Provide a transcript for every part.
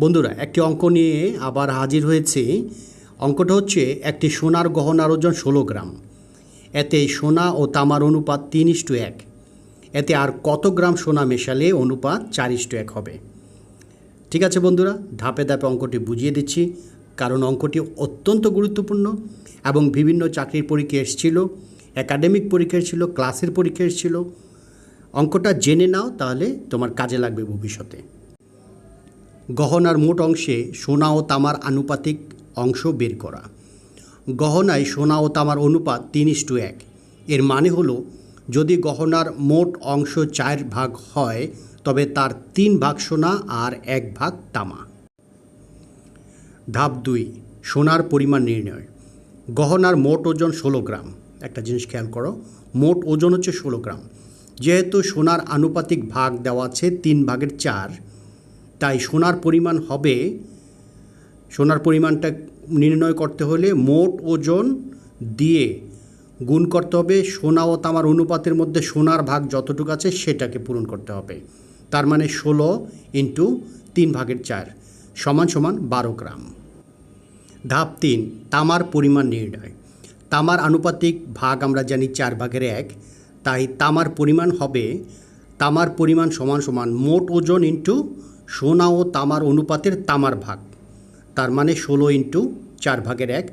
বন্ধুরা, একটি অঙ্ক নিয়ে আবার হাজির হয়েছে। অঙ্কটা হচ্ছে একটি সোনার গহনার ওজন ষোলো গ্রাম। এতে সোনা ও তামার অনুপাত তিন ইস্টু এক। এতে আর কত গ্রাম সোনা মেশালে অনুপাত চার ইস্টু এক হবে? ঠিক আছে বন্ধুরা, ধাপে ধাপে অঙ্কটি বুঝিয়ে দিচ্ছি। কারণ অঙ্কটি অত্যন্ত গুরুত্বপূর্ণ এবং বিভিন্ন চাকরির পরীক্ষা এসেছিল, একাডেমিক পরীক্ষা এসেছিল, ক্লাসের পরীক্ষা এসেছিল। অঙ্কটা জেনে নাও, তাহলে তোমার কাজে লাগবে ভবিষ্যতে। গহনার মোট অংশে সোনা ও তামার আনুপাতিক অংশ বের করা। গহনায় সোনা ও তামার অনুপাত তিন ইস্টু এক। এর মানে হলো, যদি গহনার মোট অংশ চার ভাগ হয়, তবে তার তিন ভাগ সোনা আর এক ভাগ তামা। ধাপ দুই, সোনার পরিমাণ নির্ণয়। গহনার মোট ওজন ষোলো গ্রাম। একটা জিনিস খেয়াল করো, মোট ওজন হচ্ছে ষোলো গ্রাম। যেহেতু সোনার আনুপাতিক ভাগ দেওয়া আছে তিন ভাগের চার তাই সোনার পরিমাণ হবে, সোনার পরিমাণটা নির্ণয় করতে হলে মোট ওজন দিয়ে গুণ করতে হবে, সোনা ও তামার অনুপাতের মধ্যে সোনার ভাগ যতটুকু আছে সেটাকে পূরণ করতে হবে। তার মানে ষোলো ইন্টু তিন ভাগের চার সমান সমান বারো গ্রাম। ধাপ তিন, তামার পরিমাণ নির্ণয়। তামার আনুপাতিক ভাগ আমরা জানি চার ভাগের এক, তাই তামার পরিমাণ হবে, তামার পরিমাণ সমান সমান মোট ওজন ইন্টু সোনা ও তামার অনুপাতের তামার ভাগ। তার মানে ষোলো ইন্টু চার ভাগের এক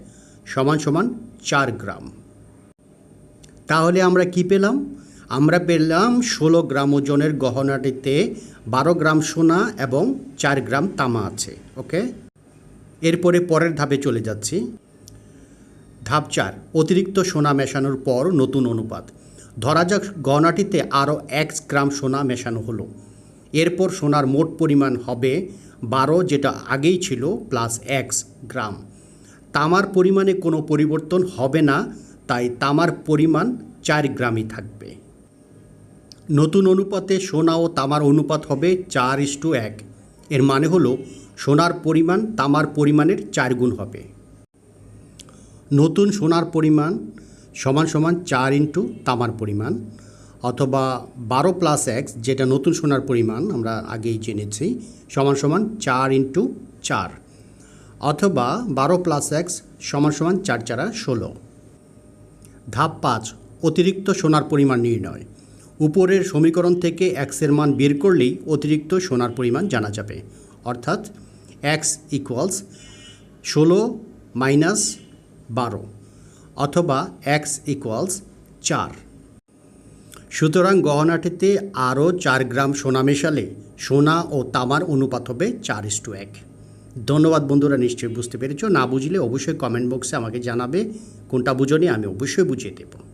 সমান সমান চার গ্রাম। তাহলে আমরা কি পেলাম? আমরা পেলাম ষোলো গ্রাম ওজনের গহনাটিতে বারো গ্রাম সোনা এবং চার গ্রাম তামা আছে, ওকে? এরপরে পরের ধাপে চলে যাচ্ছি। ধাপ চার, অতিরিক্ত সোনা মেশানোর পর নতুন অনুপাত। ধরা যাক গহনাটিতে আরও এক্স গ্রাম সোনা মেশানো হলো। এরপর সোনার মোট পরিমাণ হবে বারো, যেটা আগেই ছিল প্লাস এক্স গ্রাম। তামার পরিমাণে কোনো পরিবর্তন হবে না, তাই তামার পরিমাণ চার গ্রামই থাকবে। নতুন অনুপাতে সোনা ও তামার অনুপাত হবে চার ইস্টু এক। এর মানে হলো সোনার পরিমাণ তামার পরিমাণের চার গুণ হবে। নতুন সোনার পরিমাণ সমান সমান চার ইন্টু তামার পরিমাণ। অথবা বারো প্লাস এক্স যেটা নতুন সোনার পরিমাণ, আমরা আগেই জেনেছি, সমান সমান চার ইন্টু চার। অথবা বারো প্লাস এক্স সমান সমান চার চারা ষোলো। ধাপ পাঁচ, অতিরিক্ত সোনার পরিমাণ নির্ণয়। উপরের সমীকরণ থেকে এক্সের মান বের করলেই অতিরিক্ত সোনার পরিমাণ জানা যাবে। অর্থাৎ এক্স ইকুয়ালস ষোলো মাইনাস বারো, অথবা এক্স ইকুয়ালস চার। সুতরাং গহনাটিতে আরও চার গ্রাম সোনা মেশালে সোনা ও তামার অনুপাত হবে চার ইস টু এক। ধন্যবাদ বন্ধুরা, নিশ্চয়ই বুঝতে পেরেছ। না বুঝলে অবশ্যই কমেন্ট বক্সে আমাকে জানাবে। কোনটা বুঝনি আমি অবশ্যই বুঝিয়ে দেবো।